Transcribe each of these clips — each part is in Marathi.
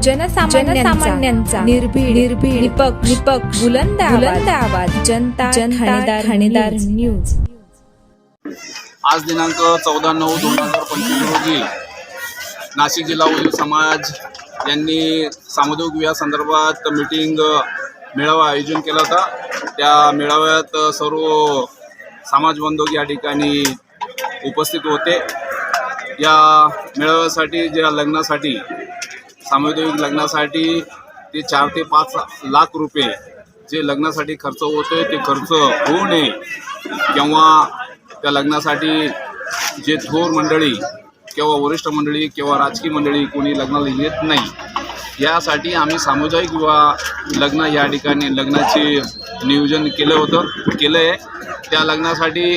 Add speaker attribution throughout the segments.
Speaker 1: जनसामान्यांचा निर्भीड निर्भीड निपक्ष निपक्ष बुलंद बुलंद आवाज. जनता जनता ठाणेदार न्यूज.
Speaker 2: आज दिनांक चौदा नऊ दोन हजार पंचवीस रोजी नाशिक जिल्हा वकील समाज यांनी सामुदायिक विवाह संदर्भात मीटिंग मेळावा आयोजन केला होता. त्या मेळाव्यात सर्व समाज बांधव या ठिकाणी उपस्थित होते. या मेळाव्यासाठी ज्या लग्नासाठी सामुदायिक लग्नासाठी ते चार ते पाच लाख रुपये जे लग्नासाठी खर्च होतो ते खर्च होऊ नये. किंवा त्या लग्नासाठी जे थोर मंडळी किंवा वरिष्ठ मंडळी किंवा राजकीय मंडळी कोणी लग्नाला येत नाही यासाठी आम्ही सामुदायिक विवाह लग्न या ठिकाणी लग्नाचे नियोजन केलं होतं केलं आहे त्या लग्नासाठी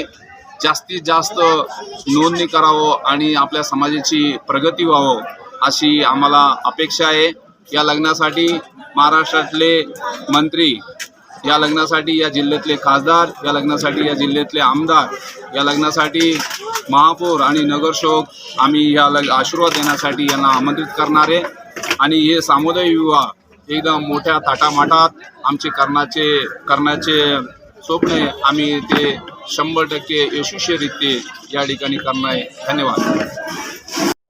Speaker 2: जास्तीत जास्त नोंदणी करावं आणि आपल्या समाजाची प्रगती व्हावं. अशी आम्हाला अपेक्षा आहे. या लग्नासाठी महाराष्ट्रातले मंत्री या लग्नासाठी या जिल्ह्यातले खासदार या लग्नासाठी या जिल्ह्यातले आमदार या लग्नासाठी महापौर आणि नगरसेवक आम्ही या लग आशीर्वाद देण्यासाठी यांना आमंत्रित करणार आहे. आणि हे सामुदायिक विवाह एकदम मोठ्या थाटामाटात आमचे करण्याचे करण्याचे स्वप्न आहे. आम्ही ते शंभर टक्के यशस्वीरित्या या ठिकाणी करणार आहे. धन्यवाद.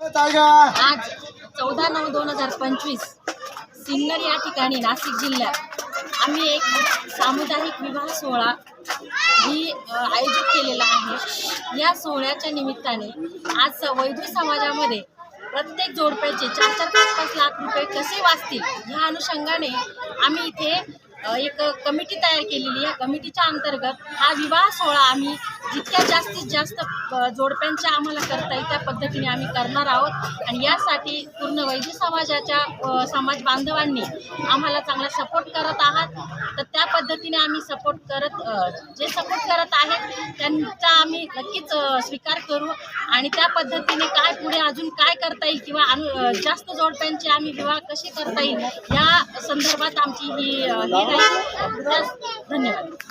Speaker 3: आज चौदा नऊ दोन हजार पंचवीस सिन्नर या ठिकाणी नाशिक जिल्ह्यात. आम्ही एक सामुदायिक विवाह सोहळा ही आयोजित केलेला आहे. या सोहळ्याच्या निमित्ताने आज वैद्य समाजामध्ये प्रत्येक जोडप्याचे चार चार पाच पाच लाख रुपये कसे वाचतील ह्या अनुषंगाने आम्ही इथे एक कमिटी तयार केलेली आहे. कमिटीच्या अंतर्गत हा विवाह सोहळा आम्ही जितक्या जास्तीत जास्त जोडप्यांच्या आम्हाला करता येईल त्या पद्धतीने आम्ही करणार आहोत. आणि यासाठी पूर्ण वैद्य समाजाच्या समाज बांधवांनी आम्हाला चांगला सपोर्ट करत आहात. तर त्या पद्धतीने आम्ही सपोर्ट करत जे सपोर्ट करत आहेत त्यांचा आम्ही नक्कीच स्वीकार करू. आणि त्या पद्धतीने काय पुढे अजून काय करता येईल किंवा अनु जास्त जोडप्यांचे आम्ही विवाह कसे करता येईल या संदर्भात आमची ही हे धन्यवाद